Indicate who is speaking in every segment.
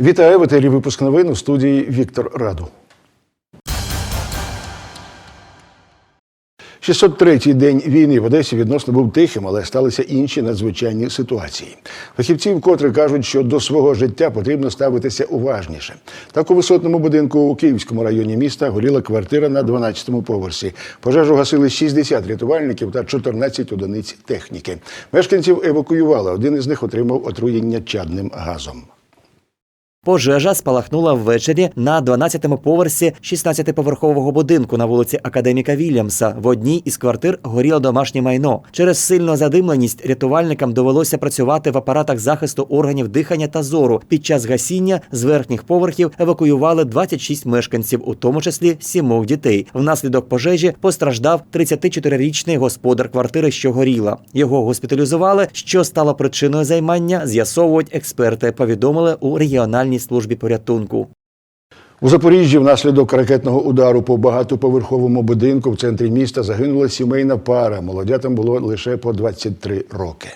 Speaker 1: Вітаю в етері випуск новин у студії Віктор Раду. 603-й день війни в Одесі відносно був тихим, але сталися інші надзвичайні ситуації. Фахівці вкотре кажуть, що до свого життя потрібно ставитися уважніше. Так у висотному будинку у Київському районі міста горіла квартира на 12-му поверсі. Пожежу гасили 60 рятувальників та 14 одиниць техніки. Мешканців евакуювали. Один із них отримав отруєння чадним газом.
Speaker 2: Пожежа спалахнула ввечері на 12-му поверсі 16-поверхового будинку на вулиці Академіка Вільямса. В одній із квартир горіло домашнє майно. Через сильну задимленість рятувальникам довелося працювати в апаратах захисту органів дихання та зору. Під час гасіння з верхніх поверхів евакуювали 26 мешканців, у тому числі сімох дітей. Внаслідок пожежі постраждав 34-річний господар квартири, що горіла. Його госпіталізували. Що стало причиною займання, з'ясовують експерти. Повідомили у регіональній службі порятунку.
Speaker 1: У Запоріжжі внаслідок ракетного удару по багатоповерховому будинку в центрі міста загинула сімейна пара. Молодятам було лише по 23 роки.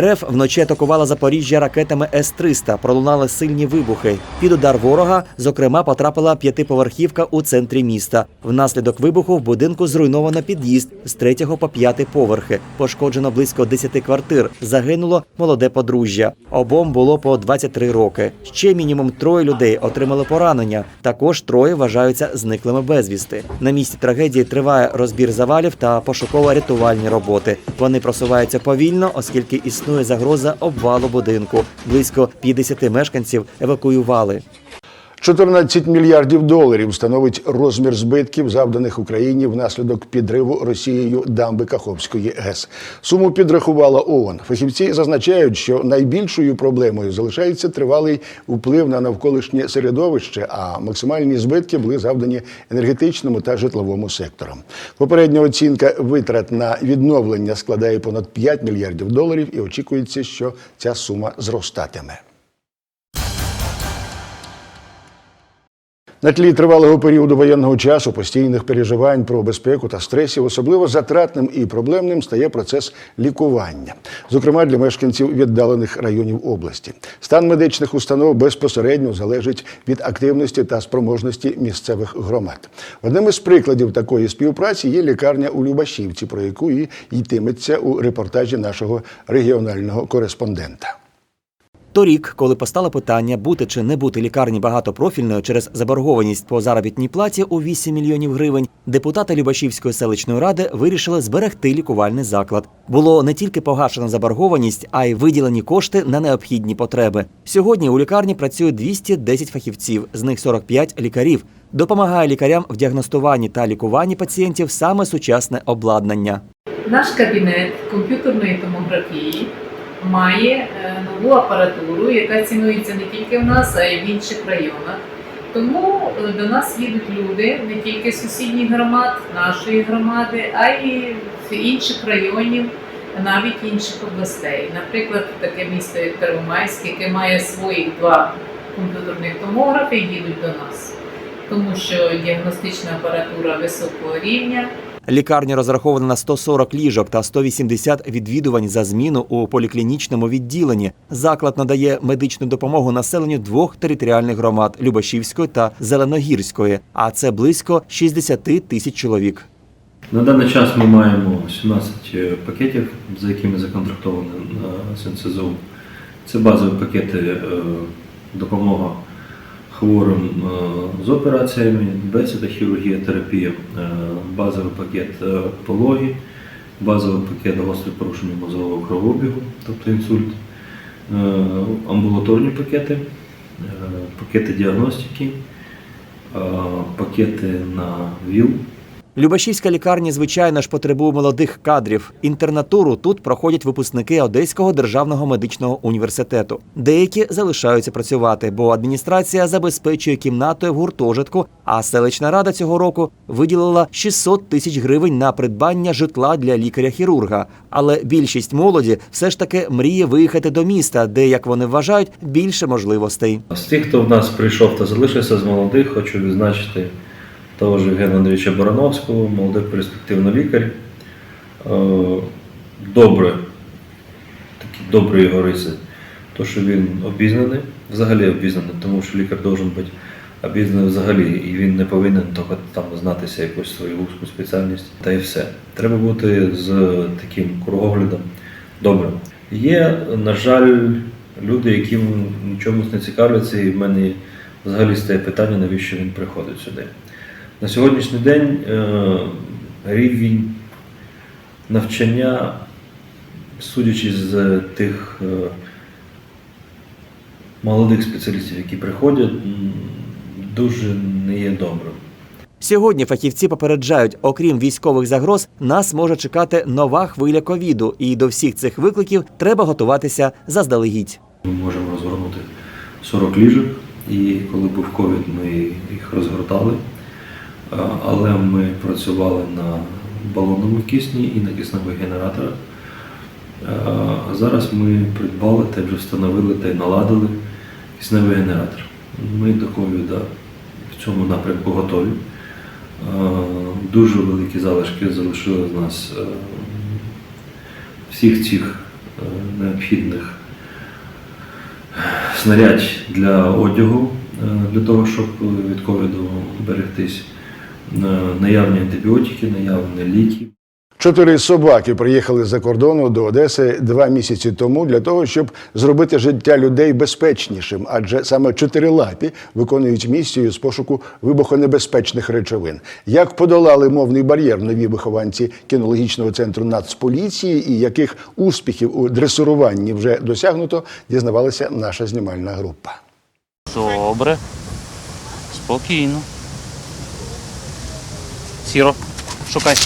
Speaker 2: РФ вночі атакувала Запоріжжя ракетами С-300. Пролунали сильні вибухи. Під удар ворога, зокрема, потрапила п'ятиповерхівка у центрі міста. Внаслідок вибуху в будинку зруйновано під'їзд з третього по п'ятий поверхи. Пошкоджено близько 10 квартир. Загинуло молоде подружжя. Обом було по 23 роки. Ще мінімум троє людей отримали поранення. Також троє вважаються зниклими безвісти. На місці трагедії триває розбір завалів та пошуково-рятувальні роботи. Вони просуваються повільно, оскільки існує загроза обвалу будинку. Близько 50 мешканців евакуювали.
Speaker 1: 14 мільярдів доларів становить розмір збитків, завданих Україні внаслідок підриву Росією дамби Каховської ГЕС. Суму підрахувала ООН. Фахівці зазначають, що найбільшою проблемою залишається тривалий вплив на навколишнє середовище, а максимальні збитки були завдані енергетичному та житловому секторам. Попередня оцінка витрат на відновлення складає понад 5 мільярдів доларів, і очікується, що ця сума зростатиме. На тлі тривалого періоду воєнного часу, постійних переживань про безпеку та стресів, особливо затратним і проблемним стає процес лікування, зокрема для мешканців віддалених районів області. Стан медичних установ безпосередньо залежить від активності та спроможності місцевих громад. Одним із прикладів такої співпраці є лікарня у Любашівці, про яку і йтиметься у репортажі нашого регіонального кореспондента.
Speaker 2: Торік, коли постало питання бути чи не бути лікарні багатопрофільною через заборгованість по заробітній платі у 8 мільйонів гривень, депутати Любашівської селищної ради вирішили зберегти лікувальний заклад. Було не тільки погашена заборгованість, а й виділені кошти на необхідні потреби. Сьогодні у лікарні працює 210 фахівців, з них 45 лікарів. Допомагає лікарям в діагностуванні та лікуванні пацієнтів саме сучасне обладнання.
Speaker 3: Наш кабінет комп'ютерної томографії має е, нову апаратуру, яка цінується не тільки в нас, а й в інших районах. Тому е, до нас їдуть люди не тільки з сусідніх громад, нашої громади, а й з інших районів, навіть інших областей. Наприклад, таке місто як Первомайськ, яке має своїх два комп'ютерних томографи, їдуть до нас, тому що діагностична апаратура високого рівня.
Speaker 2: Лікарня розрахована на 140 ліжок та 180 відвідувань за зміну у поліклінічному відділенні. Заклад надає медичну допомогу населенню двох територіальних громад Любашівської та Зеленогірської, а це близько 60 тисяч чоловік.
Speaker 4: На даний час ми маємо 17 пакетів, за якими законтрактовані на СНСЗУ. Це базові пакети е, допомога хворим е, з операціями, бесіда, хірургія, терапія, е, базовий пакет е, пологи, базовий пакет гострих порушення мозового кровообігу, тобто інсульт, амбулаторні пакети, пакети діагностики, пакети на ВІЛ.
Speaker 2: Любашівська лікарня, звичайно ж, потребує молодих кадрів. Інтернатуру тут проходять випускники Одеського державного медичного університету. Деякі залишаються працювати, бо адміністрація забезпечує кімнатою в гуртожитку. А селищна рада цього року виділила 600 тисяч гривень на придбання житла для лікаря-хірурга. Але більшість молоді все ж таки мріє виїхати до міста, де, як вони вважають, більше можливостей.
Speaker 4: З тих, хто в нас прийшов та залишився з молодих, хочу відзначити того ж Євгена Андрійовича Барановського, молодий перспективний лікар. Е, Добре, такі добрі його риси, то що він обізнаний, взагалі обізнаний, тому що лікар должен бути обізнаний взагалі, і він не повинен тільки там знатися якусь свою вузьку спеціальність, та й все. Треба бути з таким кругоглядом добрим. Є, на жаль, люди, які чомусь не цікавляться, і в мене взагалі стає питання, навіщо він приходить сюди. На сьогоднішній день е, рівень навчання, судячи з тих е, молодих спеціалістів, які приходять, дуже не є добрим.
Speaker 2: Сьогодні фахівці попереджають, окрім військових загроз, нас може чекати нова хвиля ковіду, і до всіх цих викликів треба готуватися заздалегідь.
Speaker 4: Ми можемо розгорнути 40 ліжок, і коли був ковід, ми їх розгортали. Е, Але ми працювали на балонному кисні і на кисневих генераторах. Е, А зараз ми придбали та вже встановили та й наладили кисневий генератор. Ми до ковіда в цьому напрямку готові. Е, Дуже великі залишки залишили з нас е, всіх цих е, необхідних снарядь для одягу, е, для того, щоб від ковіду берегтись, Е, наявні антибіотики, наявні ліки.
Speaker 1: Чотири собаки приїхали з-за кордону до Одеси два місяці тому для того, щоб зробити життя людей безпечнішим, адже саме чотирилапі виконують місію з пошуку вибухонебезпечних речовин. Як подолали мовний бар'єр нові вихованці кінологічного центру Нацполіції і яких успіхів у дресуруванні вже досягнуто, дізнавалася наша знімальна група.
Speaker 5: Добре. Спокійно. Сіро, шукай.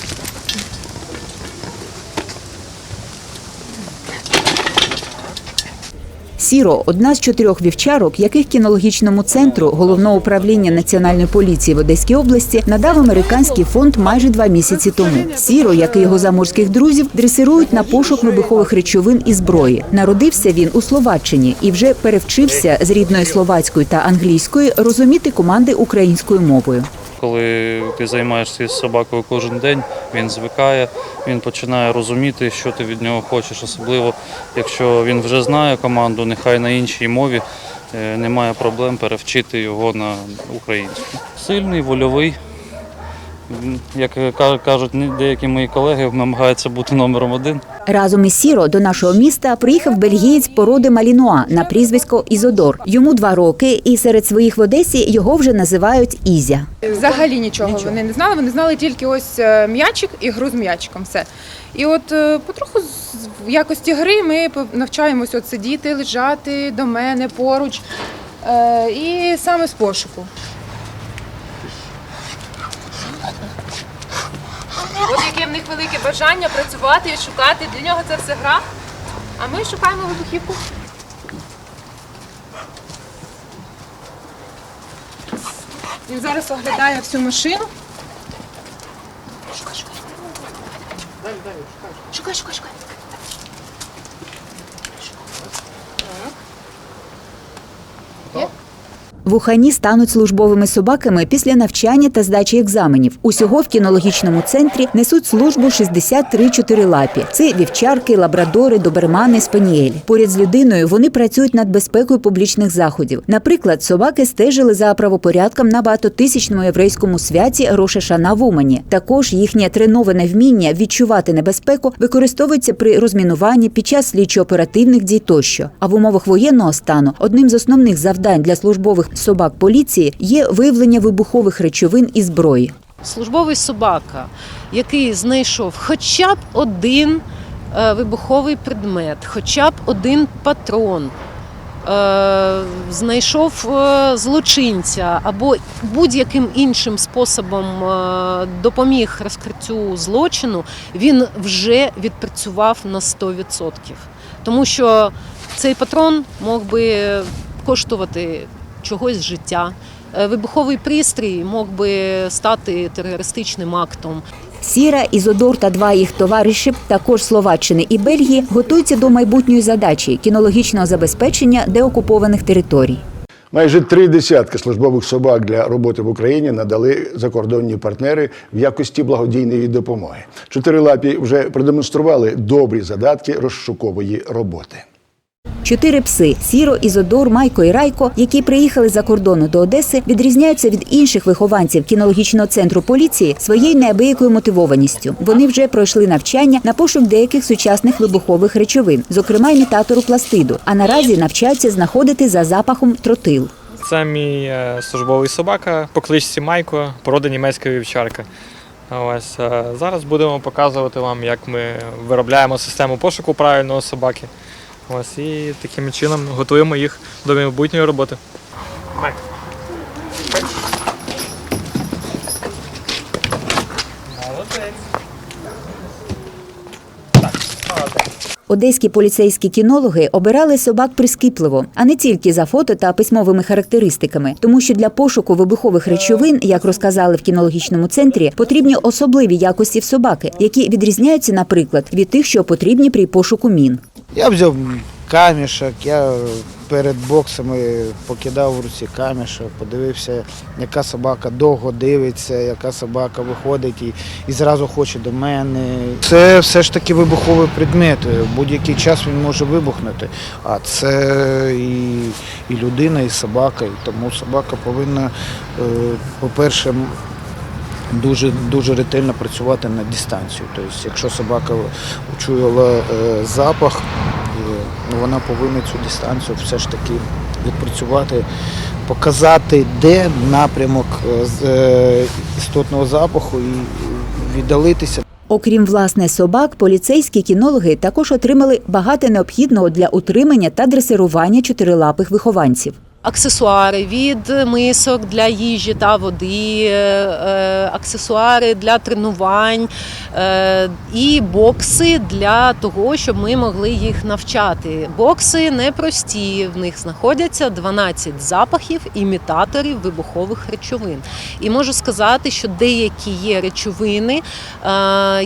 Speaker 6: Сіро одна з чотирьох вівчарок, яких кінологічному центру головного управління національної поліції в Одеській області надав американський фонд майже два місяці тому. Сіро, як і його заморських друзів, дресирують на пошук вибухових речовин і зброї. Народився він у Словаччині і вже перевчився з рідної словацької та англійської розуміти команди українською мовою.
Speaker 5: Коли ти займаєшся з собакою кожен день, він звикає, він починає розуміти, що ти від нього хочеш, особливо якщо він вже знає команду, нехай на іншій мові, е, немає проблем перевчити його на українську. Сильний, вольовий. Як ка- кажуть деякі мої колеги, намагається бути номером один.
Speaker 6: Разом із Сіро до нашого міста приїхав бельгієць породи Малінуа на прізвисько Ізодор. Йому два роки, і серед своїх в Одесі його вже називають Ізя.
Speaker 7: Взагалі нічого, вони не знали. Вони знали тільки ось е, м'ячик і гру з м'ячиком. Все. І от е, потроху з- в якості гри ми по- навчаємось от сидіти, лежати до мене поруч. Е, І саме з пошуку. От яке в них велике бажання працювати і шукати. Для нього це все гра. А ми шукаємо вибухівку. Він зараз оглядає всю машину. Шукай, шукай. Шукай, шукай, шукай.
Speaker 6: Вухані стануть службовими собаками після навчання та здачі екзаменів. Усього в кінологічному центрі несуть службу 63 чотирилапі. Це вівчарки, лабрадори, добермани, спаніелі. Поряд з людиною вони працюють над безпекою публічних заходів. Наприклад, собаки стежили за правопорядком на багатотисячному єврейському святі Роша Шана в Умані. Також їхнє треноване вміння відчувати небезпеку використовується при розмінуванні під час слідчо-оперативних дій тощо. А в умовах воєнного стану одним з основних завдань для службових собак поліції є виявлення вибухових речовин і зброї.
Speaker 8: службовий собака, який знайшов хоча б один е, вибуховий предмет, хоча б один патрон, е, знайшов е, злочинця або будь-яким іншим способом допоміг розкриттю злочину, він вже відпрацював на 100%. Тому що цей патрон мог би коштувати чогось життя. Е, Вибуховий пристрій мог би стати терористичним актом.
Speaker 6: Сіра, Ізодор та два їх товариші, також Словаччини і Бельгії, готуються до майбутньої задачі кінологічного забезпечення деокупованих територій.
Speaker 1: Майже три десятки службових собак для роботи в Україні надали закордонні партнери в якості благодійної допомоги. Чотирилапі вже продемонстрували добрі задатки розшукової роботи.
Speaker 6: Чотири пси Сіро, Ізодор, Майко і Райко, які приїхали за кордону до Одеси, відрізняються від інших вихованців кінологічного центру поліції своєю неабиякою мотивованістю. Вони вже пройшли навчання на пошук деяких сучасних вибухових речовин, зокрема імітатору пластиду. А наразі навчаються знаходити за запахом тротил.
Speaker 9: Це мій е, службовий собака по кличці Майко, порода німецька вівчарка. Ось е, зараз будемо показувати вам, як ми виробляємо систему пошуку правильного собаки. Ось і таким чином готуємо їх до майбутньої роботи.
Speaker 6: Одеські поліцейські кінологи обирали собак прискіпливо, а не тільки за фото та письмовими характеристиками, тому що для пошуку вибухових речовин, як розказали в кінологічному центрі, потрібні особливі якості в собаки, які відрізняються, наприклад, від тих, що потрібні при пошуку мін.
Speaker 10: Я взяв камішок, я перед боксами покидав в руці камішок, подивився, яка собака довго дивиться, яка собака виходить і, і зразу хоче до мене. Це все ж таки вибуховий предмет. Будь-який час він може вибухнути. А це і, і людина, і собака. І тому собака повинна, е, по-перше, дуже дуже ретельно працювати на дистанцію. Тобто, якщо собака учуяла е, запах, ну, вона повинна цю дистанцію все ж таки відпрацювати, показати, де напрямок е, е, істотного запаху і віддалитися.
Speaker 6: Окрім власне собак, поліцейські кінологи також отримали багато необхідного для утримання та дресирування чотирилапих вихованців.
Speaker 8: Аксесуари від мисок для їжі та води, е, е, аксесуари для тренувань е, і бокси для того, щоб ми могли їх навчати. Бокси непрості, в них знаходяться 12 запахів імітаторів вибухових речовин. І можу сказати, що деякі є речовини,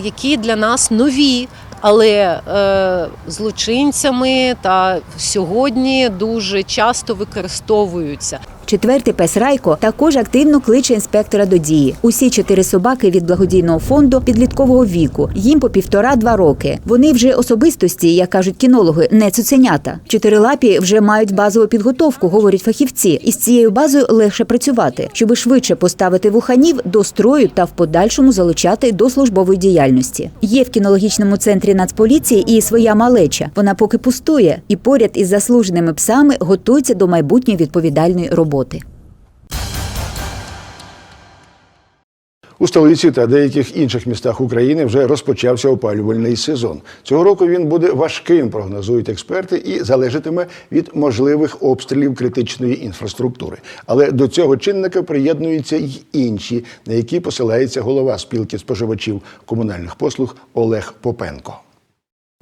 Speaker 8: які для нас нові. Але е, злочинцями та сьогодні дуже часто використовуються.
Speaker 6: Четвертий пес Райко також активно кличе інспектора до дії. Усі чотири собаки від благодійного фонду підліткового віку. Їм по півтора-два роки. Вони вже особистості, як кажуть кінологи, не цуценята. Чотирилапі вже мають базову підготовку, говорять фахівці. І з цією базою легше працювати, щоби швидше поставити вуханів до строю та в подальшому залучати до службової діяльності. Є в кінологічному центрі Нацполіції і своя малеча. Вона поки пустує, і поряд із заслуженими псами готується до майбутньої відповідальної роботи.
Speaker 1: У столиці та деяких інших містах України вже розпочався опалювальний сезон. Цього року він буде важким, прогнозують експерти, і залежатиме від можливих обстрілів критичної інфраструктури. Але до цього чинника приєднуються й інші, на які посилається голова спілки споживачів комунальних послуг Олег Попенко.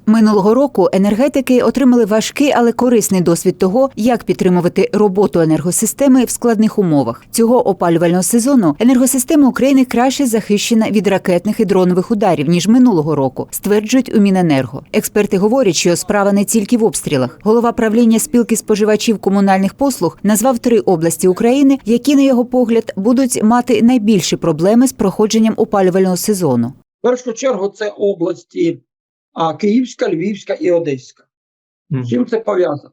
Speaker 6: Минулого року енергетики отримали важкий, але корисний досвід того, як підтримувати роботу енергосистеми в складних умовах. Цього опалювального сезону енергосистема України краще захищена від ракетних і дронових ударів ніж минулого року, стверджують у Міненерго. Експерти говорять, що справа не тільки в обстрілах. Голова правління спілки споживачів комунальних послуг назвав три області України, які, на його погляд, будуть мати найбільші проблеми з проходженням опалювального сезону.
Speaker 11: В першу чергу це області а, Київська, Львівська і Одеська. З чим це пов'язано?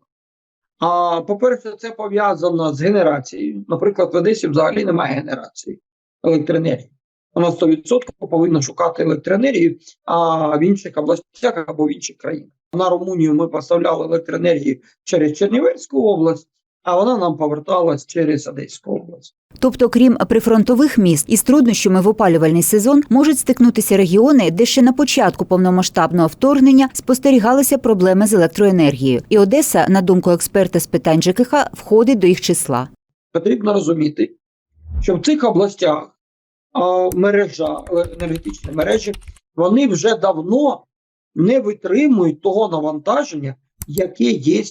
Speaker 11: А, по-перше, це пов'язано з генерацією. Наприклад, в Одесі взагалі немає генерації електроенергії. Вона 100% повинна шукати електроенергію а в інших областях або в інших країнах. На Румунію ми поставляли електроенергію через Чернівецьку область, а вона нам поверталась через Одеську область.
Speaker 6: Тобто, крім прифронтових міст із труднощами в опалювальний сезон, можуть стикнутися регіони, де ще на початку повномасштабного вторгнення спостерігалися проблеми з електроенергією. І Одеса, на думку експерта з питань ЖКХ, входить до їх числа.
Speaker 11: потрібно розуміти, що в цих областях мережа, е, енергетичні мережі, вони вже давно не витримують того навантаження, яке є,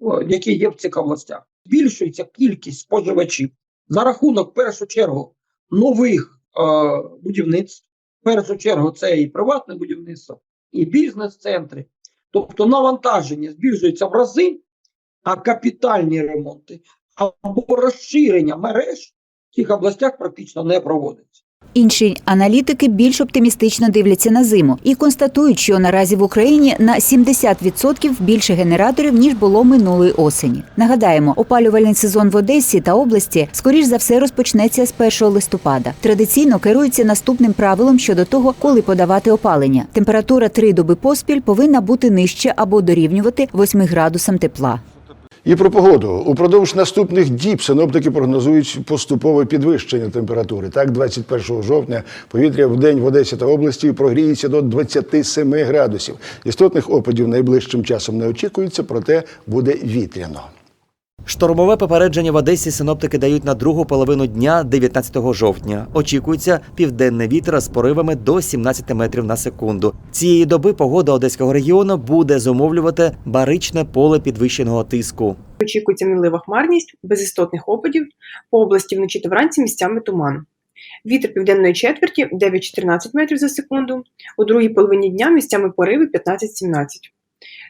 Speaker 11: о, яке є в цих областях. Збільшується кількість споживачів за рахунок, в першу чергу, нових е, будівництв. В першу чергу, це і приватне будівництво, і бізнес-центри. Тобто навантаження збільшується в рази, а капітальні ремонти або розширення мереж в цих областях практично не проводиться.
Speaker 6: Інші аналітики більш оптимістично дивляться на зиму і констатують, що наразі в Україні на 70% більше генераторів ніж було минулої осені. Нагадаємо, опалювальний сезон в Одесі та області скоріш за все розпочнеться з 1 листопада. Традиційно керуються наступним правилом щодо того, коли подавати опалення. Температура три доби поспіль повинна бути нижче або дорівнювати 8 градусам тепла.
Speaker 1: І про погоду. Упродовж наступних діб синоптики прогнозують поступове підвищення температури. Так, 21 жовтня повітря в день в Одесі та області прогріється до 27 градусів. Істотних опадів найближчим часом не очікується, проте буде вітряно.
Speaker 2: Штормове попередження в Одесі синоптики дають на другу половину дня 19 жовтня. Очікується південний вітер з поривами до 17 метрів на секунду. Цієї доби погода одеського регіону буде зумовлювати баричне поле підвищеного тиску.
Speaker 12: Очікується мінлива хмарність, без істотних опадів. По області вночі та вранці місцями туман. Вітер південної четверті 9-14 метрів за секунду. У другій половині дня місцями пориви 15-17.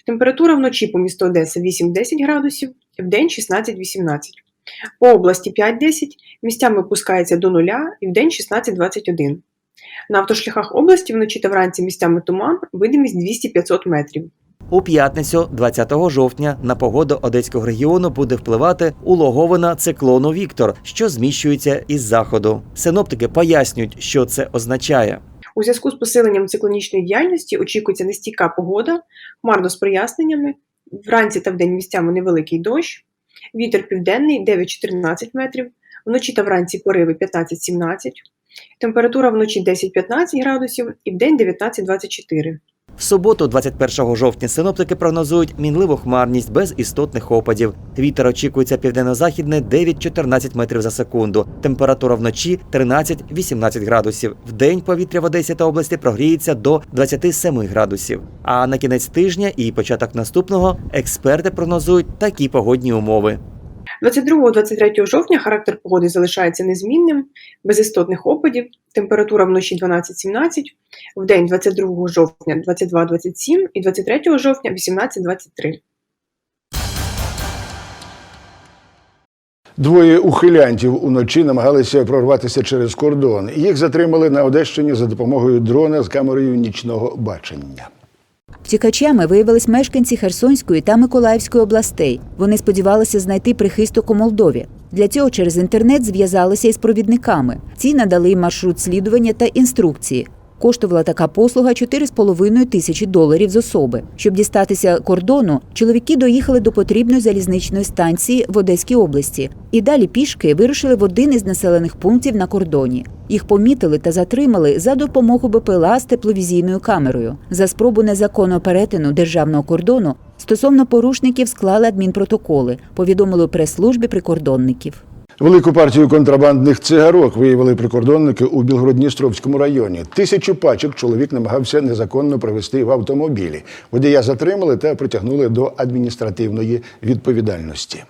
Speaker 12: Температура вночі по місту Одеса 8-10 градусів, вдень 16-18. По області 5-10, місцями опускається до нуля і вдень 16-21. На автошляхах області вночі та вранці місцями туман, видимість 200-500 метрів.
Speaker 2: У п'ятницю, 20 жовтня, на погоду одеського регіону буде впливати улоговина циклону Віктор, що зміщується із заходу. Синоптики пояснюють, що це означає.
Speaker 12: У зв'язку з посиленням циклонічної діяльності очікується нестійка погода, хмарно з проясненнями, вранці та вдень місцями невеликий дощ, вітер південний 9-14 метрів, вночі та вранці пориви 15-17, температура вночі 10-15 градусів і вдень 19-24.
Speaker 2: В суботу, 21 жовтня, синоптики прогнозують мінливу хмарність без істотних опадів. Вітер очікується південно-західний 9-14 метрів за секунду. Температура вночі 13-18 градусів. В день повітря в Одесі та області прогріється до 27 градусів. А на кінець тижня і початок наступного експерти прогнозують такі погодні умови.
Speaker 12: 22-23 жовтня характер погоди залишається незмінним, без істотних опадів, температура вночі 12-17, вдень 22 жовтня 22-27 і 23 жовтня 18-23.
Speaker 1: Двоє ухилянтів уночі намагалися прорватися через кордон. Їх затримали на Одещині за допомогою дрона з камерою нічного бачення.
Speaker 6: Втікачами виявились мешканці Херсонської та Миколаївської областей. Вони сподівалися знайти прихисток у Молдові. Для цього через інтернет зв'язалися із провідниками. Ці надали маршрут слідування та інструкції. Коштувала така послуга 4,5 тисячі доларів з особи. Щоб дістатися кордону, чоловіки доїхали до потрібної залізничної станції в Одеській області і далі пішки вирушили в один із населених пунктів на кордоні. Їх помітили та затримали за допомогою БПЛА з тепловізійною камерою. За спробу незаконного перетину державного кордону стосовно порушників склали адмінпротоколи, повідомили прес-службі прикордонників.
Speaker 1: Велику партію контрабандних цигарок виявили прикордонники у Білгородністровському районі. Тисячу пачок чоловік намагався незаконно привезти в автомобілі. Водія затримали та притягнули до адміністративної відповідальності.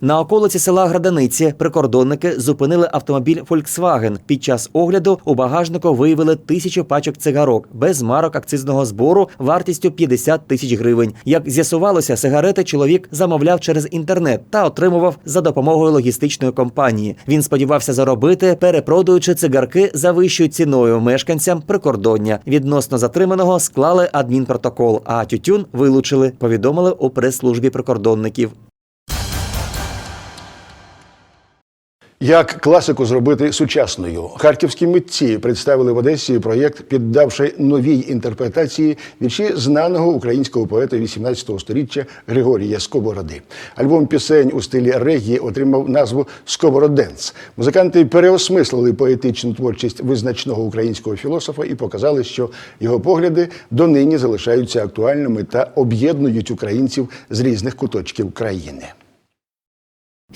Speaker 2: На околиці села Граданиці прикордонники зупинили автомобіль Volkswagen. Під час огляду у багажнику виявили тисячу пачок цигарок без марок акцизного збору вартістю 50 тисяч гривень. Як з'ясувалося, сигарети чоловік замовляв через інтернет та отримував за допомогою логістичної компанії. Він сподівався заробити, перепродаючи цигарки за вищою ціною мешканцям прикордоння. Відносно затриманого склали адмінпротокол, а тютюн вилучили. Повідомили у прес-службі прикордонників.
Speaker 1: Як класику зробити сучасною? Харківські митці представили в Одесі проєкт, піддавши новій інтерпретації вірші знаного українського поета 18 століття Григорія Сковороди. Альбом пісень у стилі регії отримав назву Сковороденс. Музиканти переосмислили поетичну творчість визначного українського філософа і показали, що його погляди донині залишаються актуальними та об'єднують українців з різних куточків країни.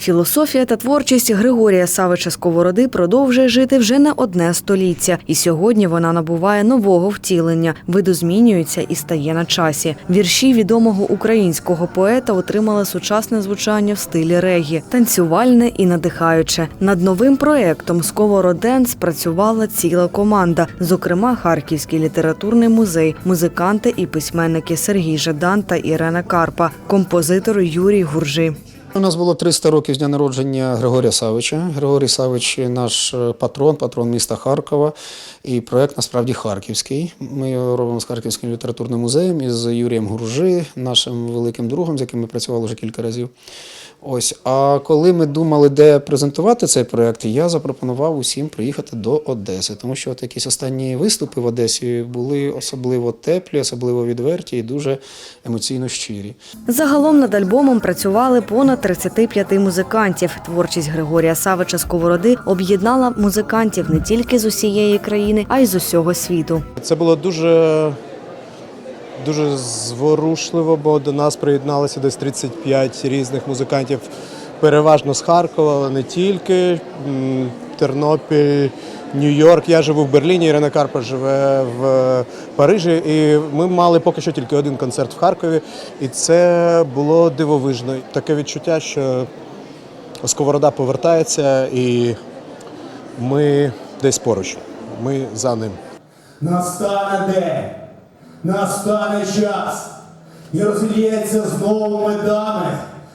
Speaker 13: Філософія та творчість Григорія Савича Сковороди продовжує жити вже не одне століття, і сьогодні вона набуває нового втілення, видозмінюється і стає на часі. Вірші відомого українського поета отримали сучасне звучання в стилі регі, танцювальне і надихаюче. Над новим проектом Сковороден спрацювала ціла команда, зокрема Харківський літературний музей, музиканти і письменники Сергій Жадан та Ірена Карпа, композитор Юрій Гуржи.
Speaker 14: У нас було 300 років з дня народження Григорія Савича. Григорій Савич наш е, патрон, патрон міста Харкова. І проект насправді харківський. Ми його робимо з Харківським літературним музеєм із Юрієм Гуржи, нашим великим другом, з яким ми працювали вже кілька разів. Ось, а коли ми думали, де презентувати цей проект, я запропонував усім приїхати до Одеси, тому що от якісь останні виступи в Одесі були особливо теплі, особливо відверті і дуже емоційно щирі.
Speaker 13: Загалом над альбомом працювали понад 35 музикантів. Творчість Григорія Савича Сковороди об'єднала музикантів не тільки з усієї країни, а й з усього світу.
Speaker 15: Це було дуже, дуже зворушливо, бо до нас приєдналося десь 35 різних музикантів, переважно з Харкова, але не тільки. Тернопіль, Нью-Йорк. Я живу в Берліні, Ірина Карпа живе в Парижі. І ми мали поки що тільки один концерт в Харкові. І це було дивовижно. Таке відчуття, що Сковорода повертається, і ми десь поруч. Ми за ним.
Speaker 16: Настане день, настане час, і розліється знову медами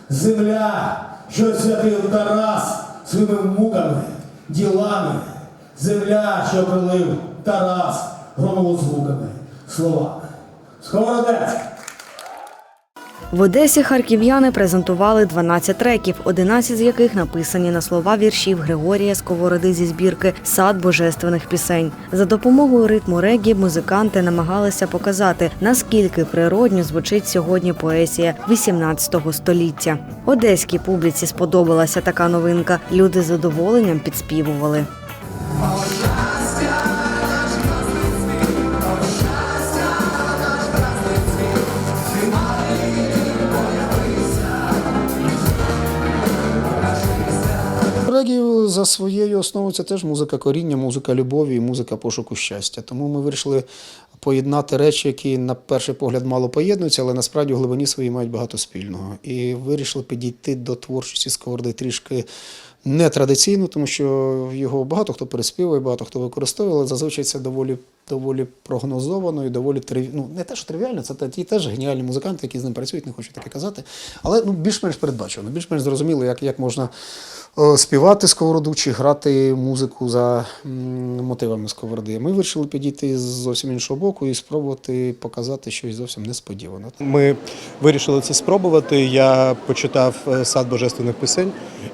Speaker 16: земля, що святив Тарас своїми муками, ділами, земля, що прилив Тарас громову звуками, словами. Сковородець!
Speaker 13: В Одесі харків'яни презентували 12 треків, 11 з яких написані на слова віршів Григорія Сковороди зі збірки Сад божественних пісень. За допомогою ритму регі музиканти намагалися показати, наскільки природньо звучить сьогодні поезія 18 століття. Одеській публіці сподобалася така новинка. Люди з задоволенням підспівували.
Speaker 14: Регі за своєю основою це теж музика коріння, музика любові і музика пошуку щастя. Тому ми вирішили поєднати речі, які на перший погляд мало поєднуються, але насправді в глибині своїй мають багато спільного. І вирішили підійти до творчості Сковороди трішки нетрадиційно, тому що його багато хто переспівує, багато хто використовує, але зазвичай це доволі. Доволі прогнозовано і доволі ну, не те, що тривіально, це ті теж геніальні музиканти, які з ним працюють, не хочу таке казати. Але ну, більш-менш передбачено, більш-менш зрозуміло, як, як можна е, співати сковороду чи грати музику за мотивами сковороди. Ми вирішили підійти з зовсім іншого боку і спробувати показати щось зовсім несподіване.
Speaker 15: Ми вирішили це спробувати. Я почитав е, сад божественних пісень,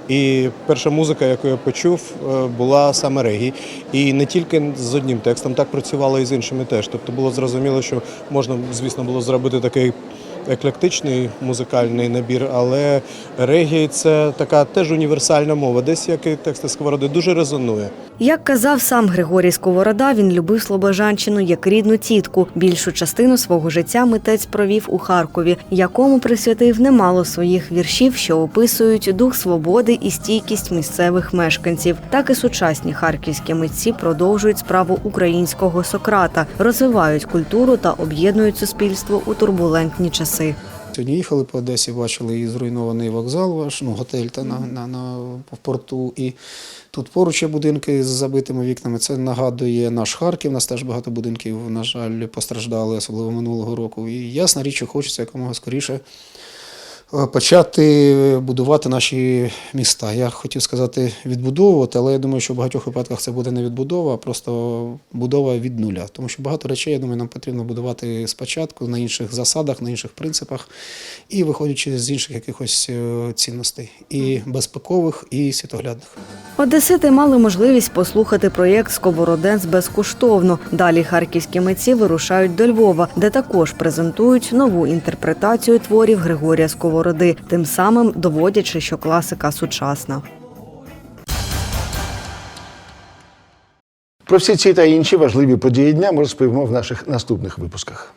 Speaker 15: і перша музика, яку я почув, е, була саме регі. І не тільки з одним текстом, так працювала і з іншими теж. Тобто було зрозуміло, що можна, звісно, було зробити такий. Еклектичний музикальний набір, але регі це така теж універсальна мова. Десь як і тексти сковороди дуже резонує.
Speaker 13: Як казав сам Григорій Сковорода, він любив Слобожанщину як рідну тітку. Більшу частину свого життя митець провів у Харкові, якому присвятив немало своїх віршів, що описують дух свободи і стійкість місцевих мешканців. Так і сучасні харківські митці продовжують справу українського Сократа, розвивають культуру та об'єднують суспільство у турбулентні часи.
Speaker 14: Сьогодні їхали по Одесі, бачили і зруйнований вокзал, ваш ну, готель та на, на, на в порту. І тут поруч є будинки з забитими вікнами. Це нагадує наш Харків. У нас теж багато будинків, на жаль, постраждали, особливо минулого року. І ясна річ, хочеться якомога скоріше почати будувати наші міста. Я хотів сказати відбудовувати, але я думаю, що в багатьох випадках це буде не відбудова, а просто будова від нуля. Тому що багато речей, я думаю, нам потрібно будувати спочатку на інших засадах, на інших принципах і виходячи з інших якихось е, цінностей, і безпекових, і світоглядних.
Speaker 13: Одесити мали можливість послухати проєкт Сковороденс безкоштовно. Далі харківські митці вирушають до Львова, де також презентують нову інтерпретацію творів Григорія Сковороди, тим самим доводячи, що класика сучасна.
Speaker 1: Про всі ці та інші важливі події дня ми розповімо в наших наступних випусках.